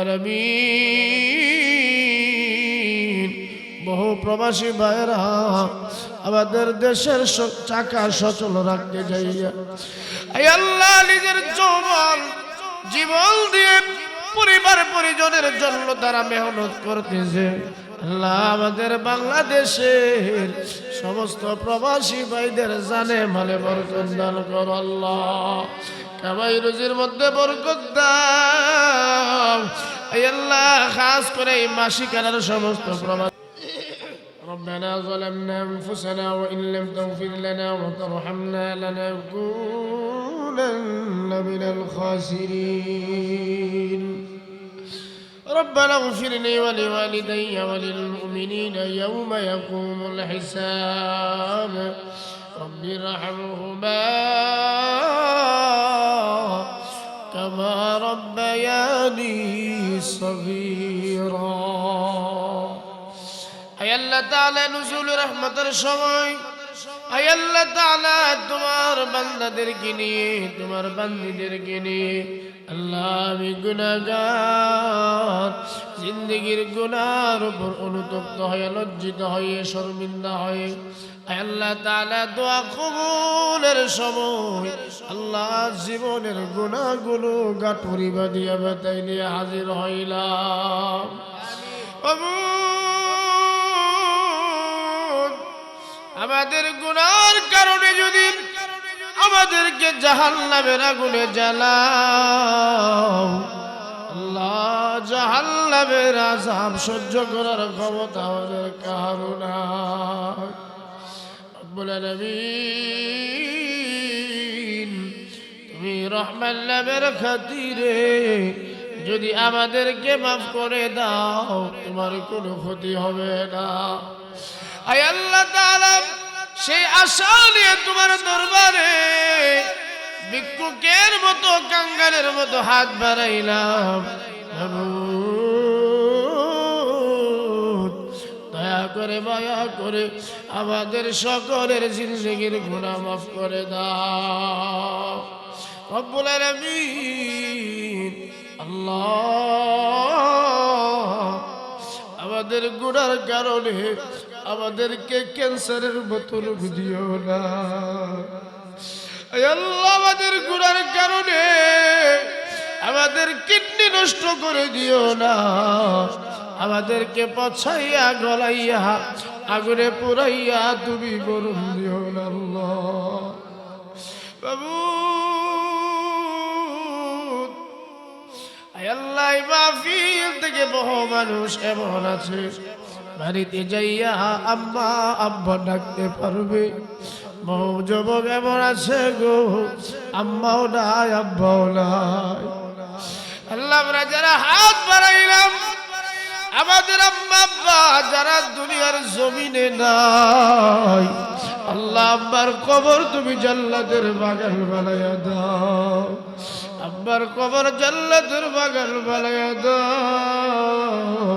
আলামিন। বহু প্রবাসী ভাইরা আমাদের দেশের চাকা সচল রাখতে যাইয়া আল্লাহ নিজের যৌবন, জীবন দিয়ে পরিবার পরিজনের জন্য তারা মেহনত করতেছে। আল্লাহ আমাদের বাংলাদেশের সমস্ত প্রবাসী ভাইদের জানে মালে বরকত দান কর আল্লাহ। কামাই রুজির মধ্যে বরকত দাও আই আল্লাহ খাস করে এই মাসিকানার সমস্ত প্রবাসী ربنا ظلمنا أنفسنا وإن لم تغفر لنا وترحمنا لنكونن من الخاسرين ربنا اغفر لي ولوالدي وللمؤمنين يوم يقوم الحساب رب ارحمهما صغيرا أي الله تعالى نزول رحمة الشمعين আল্লাহ তাআলা তোমার বান্দাদেরকে নিয়ে তোমার বান্দীদেরকে নিয়ে আল্লাহ আমি গুনাহগার জিন্দগির গুনার উপর অনুতপ্ত হয়ে লজ্জিত হয়ে শর্মিন্দা হয়ে আল্লাহ তাআলা দোয়া কবুলের সময় আল্লাহ জীবনের গুনাহগুলো গাঠুরি বাঁধিয়া বেতাই নিয়ে হাজির হইলাম। আমাদের গুনার কারণে যদি আমাদেরকে জাহান নামের আগুনে জ্বালাও জাহান নামের আজাব সহ্য করার ক্ষমতা আমাদের কারও নাই। রব্বুল তুমি রহমান নামের খাতিরে যদি আমাদেরকে মাফ করে দাও, তোমার কোনো ক্ষতি হবে না। আয় আল্লাহ সেই আশা নিয়ে তোমার দরবারে ভিক্ষুকের মতো, কাঙ্গালের মতো হাত বাড়াইলাম। দয়া করে, মায়া করে আমাদের সকলের জিন্দগির গুণা মাফ করে দাও। রব্বুল আলামিন আমাদের গুণার কারণে আমাদেরকে ক্যান্সারের মতো রোগ দিও না আল্লাহ, আমাদের গুণার কারণে আমাদের কিডনি নষ্ট করে দিও না। আমাদেরকে পছাইয়া গলাইয়া, আগুনে পুরাইয়া তুমি বরুণ দিও না বাবু আল্লাহ মাহফিল থেকে বহু মানুষ এমন আছে। বাড়িতে যাইয়া আম্মা আব্বা ডাকতে পারবে। বহু যুবক এমন আছে গো। আম্মাও নাই, আব্বাও নাই। আল্লাহ আমরা যারা হাত বাড়াইলাম, আমাদের আম্মা, আব্বা যারা দুনিয়ার জমিনে নাই, আল্লাহ আব্বার কবর তুমি জাল্লাতের বাগান বানাইয়া দাও। আব্বার কবর জাল্লাতের বাগান বানাইয়া দাও।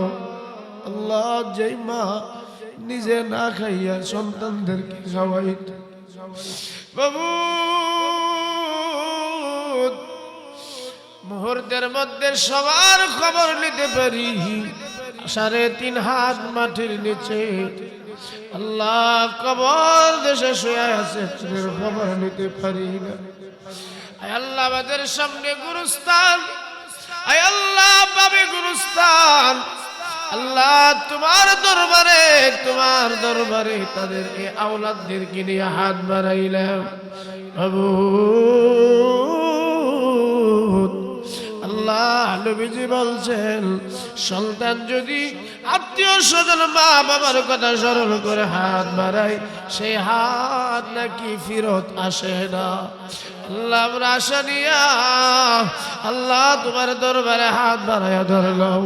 আল্লাহ যেই মা নিজে না খাইয়া সন্তানদেরকে খাওয়াইত। বাবু, মুহূর্তের মধ্যে সবার খবর নিতে পারি। সাড়ে তিন হাত মাটির নিচে। আল্লাহ কবর দেশে শুয়ে আছে খবর নিতে পারি না। আল্লাহ আমাদের সামনে গুরুস্থান। আল্লাহ পাবে গুরুস্থান। আল্লাহ তোমার দরবারে তোমার দরবারে তাদের এই আওলাদদেরকে নিয়ে হাত বাড়াইলাম। বাবু। আল্লাহ নবীজি বলছেন, সন্তান যদি আত্মীয় স্বজন মা বাবার কথা স্মরণ করে হাত বাড়ায়। সেই হাত নাকি ফিরত আসে না। আল্লাহ আমরা আশা নিয়া আল্লাহ তোমার দরবারে হাত বাড়াইয়া ধরলাম।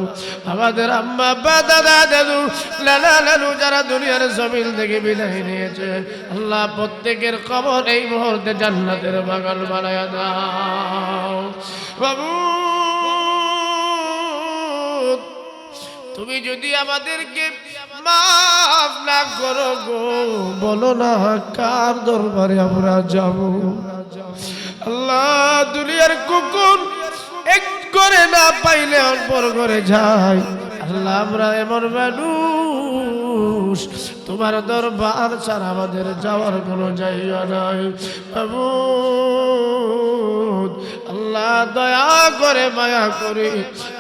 আমাদের আম্মা আব্বা, দাদা, দাদু লালা লালু যারা দুনিয়ার জমিন থেকে বিদায় নিয়েছে, আল্লাহ প্রত্যেকের কবর এই মুহূর্তে জান্নাতের বাগান বানাইয়া দাও। বাবু তুমি যদি আমাদেরকে মাফ না করো গো, বলো না কার দরবারে আমরা যাব? আল্লাহ দুনিয়ার কুকুর এক করে না পাইলে অল্প তোর ঘরে যাই আল্লাহ, আমরা এমন মানুষ, তোমার দরবার ছাড়া আমাদের যাওয়ার কোনো জায়গা নাই। বাবু আল্লাহ দয়া করে মায়া করে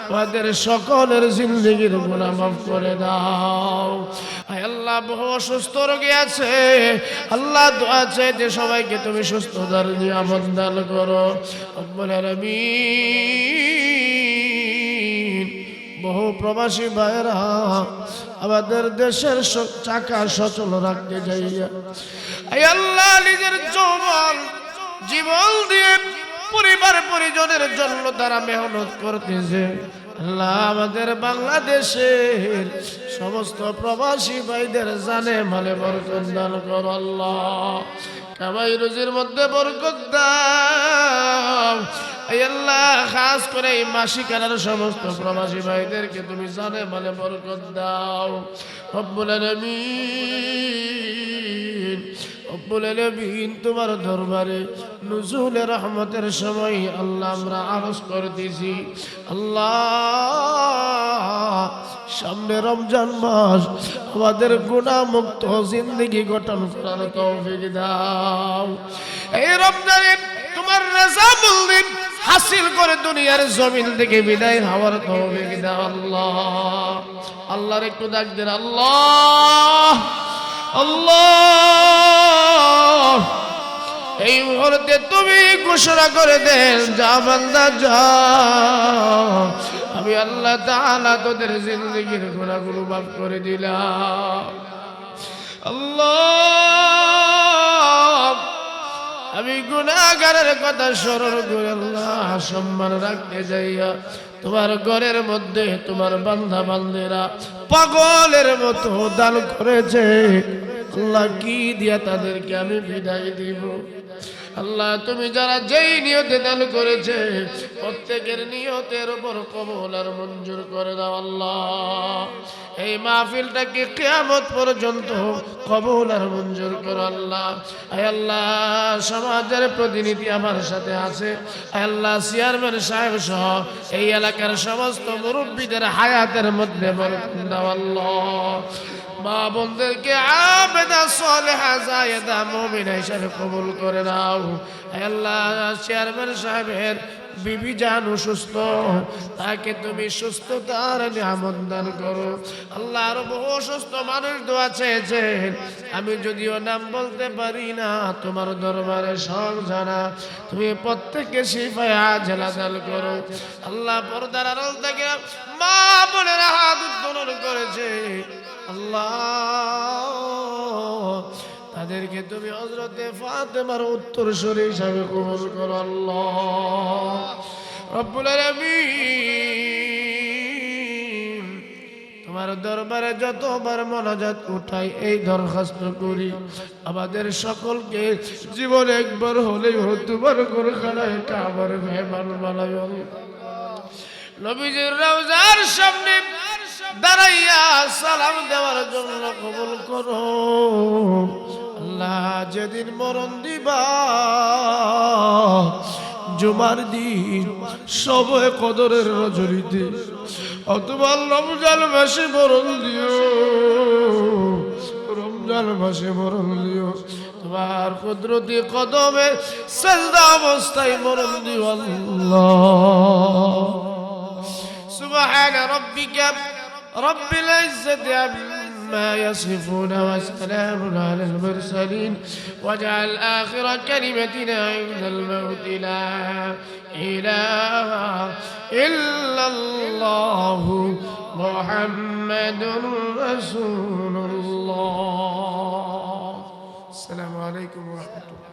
আমাদের সকলের জিন্দগির গুণা মাফ করে দাও। আল্লাহ বহু অসুস্থ রোগী আছে। আল্লাহ দোয়া আছে যে সবাইকে তুমি সুস্থ সুস্থতার নিয়ামত দান করো। রব্বুল আলামিন। বহু প্রবাসী ভাইরা আমাদের দেশের চাকা সচল রাখতে যাইয়া। আল্লাহ, নিজের জীবন দিয়ে পরিবার পরিজনের জন্য তারা মেহনত করতেছে। আল্লাহ আমাদের বাংলাদেশের সমস্ত প্রবাসী ভাইদের জানে, মালে বরকত দান কর আল্লাহ। কামাই রুজির মধ্যে বরকত এই আল্লাহ, খাস করে এই মাসিকানার সমস্ত প্রবাসী ভাইদেরকে তুমি জানে মানে বরকত দাও। রব্বুল আলামিন রব্বুল আলামিন তোমার দরবারে নুজুল রহমতের সময় আল্লাহ আমরা আরজ করতেছি আল্লাহ, সামনে রমজান মাস, আমাদের গুণা মুক্ত জিন্দগি গঠন করার তৌফিক দাও। এই রমজানে তোমার রাজা বলদিন হাসিল করে দুনিয়ার জমিন থেকে বিদায় হওয়ার তৌফিক দাও আল্লাহ। আল্লাহর একটু ডাক দেন, আল্লাহ। আল্লাহ, এই মুহূর্তে তুমি ঘোষণা করে দেন, যা বান্দা, যা। আমি আল্লাহ তাআলা তোদের জিন্দগির গুণাগুলো মাফ করে দিলাম। আল্লাহ। আমি গুণাগারের কথা স্মরণ করে আল্লাহ সম্মান রাখতে যাইয়া তোমার ঘরের মধ্যে তোমার বান্ধা বান্ধেরা পাগলের মতো দান করেছে। আল্লাহ কি দিয়া তাদেরকে আমি বিদায় দিব? আল্লাহ, তুমি যারা যেই নিয়তে দান করেছে, প্রত্যেকের নিয়তের উপর কবল আর মঞ্জুর করে দাও আল্লাহ। এই মাহফিলটাকে কেয়ামত পর্যন্ত কবল আর মঞ্জুর করো আল্লাহ। আয় আল্লাহ, সমাজের প্রতিনিধি আমার সাথে আছে। আল্লাহ, চেয়ারম্যান সাহেব সহ এই এলাকার সমস্ত মুরব্বীদের হায়াতের মধ্যে বরকত দাও আল্লাহ। মা বোনদেরকে আবেদা সলেহা জায়েদা মুমিনা হিসাবে কবুল করে নাও। আল্লাহ চেয়ারম্যান সাহেবের বিবি জান অসুস্থ তাকে তুমি সুস্থতার নিয়ামত দান করো। আল্লাহ আরও বহু অসুস্থ মানুষ দোয়া চেয়েছেন। আমি যদিও নাম বলতে পারি না, তোমার দরবারে সব জানা। তুমি প্রত্যেককে শিফায় জেলা দান করো। আল্লাহ পর্দার আড়াল থেকে মা বোনেরা হাত উত্তোলন করেছে। আল্লাহ তাদেরকে তুমি হজরতে ফাতেমার উত্তর সরে হিসাবে কবুল করো আল্লাহ। তোমার দরবারে যতবার মনাজাত উঠাই, এই দরখাস্ত করি। আমাদের সকলকে জীবন একবার হলেই তোমার করে খানায় কাবার মেহমান বানাই নবীজির রওজার সামনে দাঁড়াইয়া সালাম দেওয়ার জন্য কবুল করো। আল্লাহ যেদিন মরণ দিবা, জুমার দিন সব কদরের রজরিতে অথবা রমজান মাসে মরণ দিও, রমজান মাসে মরণ দিও। তোমার কুদরতি কদমে সেজদা অবস্থায় মরণ দিও আল্লাহ। সুবহান রব্বিকা রব্বিল ইজ্জতি আম্মা عما يصفون وسلام على المرسلين. واجعل آخر كلمتنا عند الموت لا إله إلا الله. محمد رسول الله. السلام عليكم ورحمة الله.